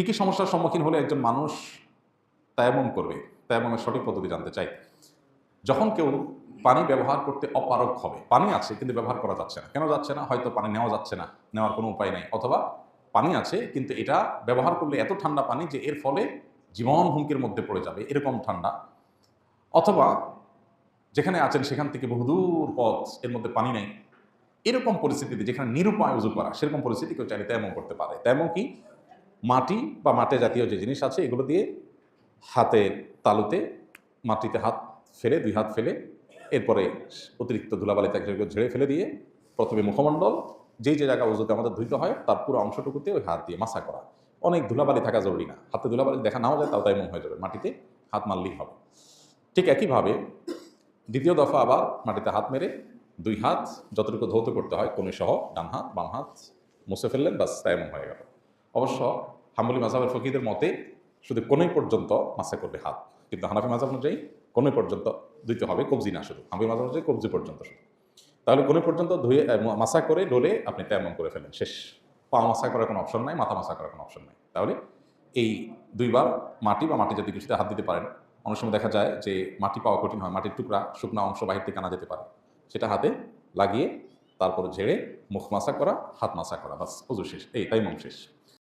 কি কি সমস্যার সম্মুখীন হলে একজন মানুষ তায়ামম করবে তায়ামমের সঠিক পদ্ধতি জানতে চাই যখন কেউ পানি ব্যবহার করতে অপারক হবে, পানি আছে কিন্তু ব্যবহার করা যাচ্ছে না। কেন যাচ্ছে না? হয়তো পানি নেওয়া যাচ্ছে না, নেওয়ার কোনো উপায় নাই। অথবা পানি আছে কিন্তু এটা ব্যবহার করলে এত ঠান্ডা পানি যে এর ফলে জীবন হুমকির মধ্যে পড়ে যাবে, এরকম ঠান্ডা। অথবা যেখানে আছেন সেখান থেকে বহুদূর পথ, এর মধ্যে পানি নেই। এরকম পরিস্থিতিতে যেখানে নিরুপায় উজু করা, সেরকম পরিস্থিতি কেউ চাইলে তেমন করতে পারে। তেমন কি মাটি বা মাটে জাতীয় যে জিনিস আছে, এগুলো দিয়ে হাতের তালুতে মাটিতে হাত ফেলে, দুই হাত ফেলে, এরপরে অতিরিক্ত ধুলাবালি তাকে ঝেড়ে ফেলে দিয়ে প্রথমে মুখমণ্ডল, যেই যে জায়গা উজুতে আমাদের ধুইতে হয়, তার পুরো অংশটুকুতে ওই হাত দিয়ে মাসা করা। অনেক ধুলাবালি থাকা জরুরি না। হাতে ধুলাবালি দেখা নাও যায়, তাও তাই মন হয়ে যাবে। মাটিতে হাত মারলেই হবে। ঠিক একইভাবে দ্বিতীয় দফা আবার মাটিতে হাত মেরে দুই হাত যতটুকু ধৌত করতে হয় কোনি সহ ডান হাত, বাম হাত মুছে ফেললেন বাস তাই তাইমম হয়ে গেল। অবশ্য হাম্বলি মাঝাবের ফকিদের মতে, শুধু কোনই পর্যন্ত মাসা করবে হাত। কিন্তু হানাফি মাঝাব অনুযায়ী কোনই পর্যন্ত দিতে হবে কবজি না শুধু। হাম্বলি মাঝাব অনুযায়ী কবজি পর্যন্ত শুধু। তাহলে কোনই পর্যন্ত ধুয়ে মাসা করে ডোলে আপনি তেমন করে ফেলেন, শেষ। পা মাসা করার কোনো অপশন নাই, মাথা মাসা করার কোনো অপশন নাই। তাহলে এই দুইবার মাটি বা মাটি জাতীয় কিছুতে হাত দিতে পারেন। অনেক সময় দেখা যায় যে মাটি পাওয়া কঠিন হয়, মাটির টুকরা শুকনা অংশ বাহির থেকে আনা যেতে পারে। সেটা হাতে লাগিয়ে তারপর ঝেড়ে মুখ মাসা করা, হাত মাসা করা, বাস, অজু শেষ। এই তাই মন শেষ।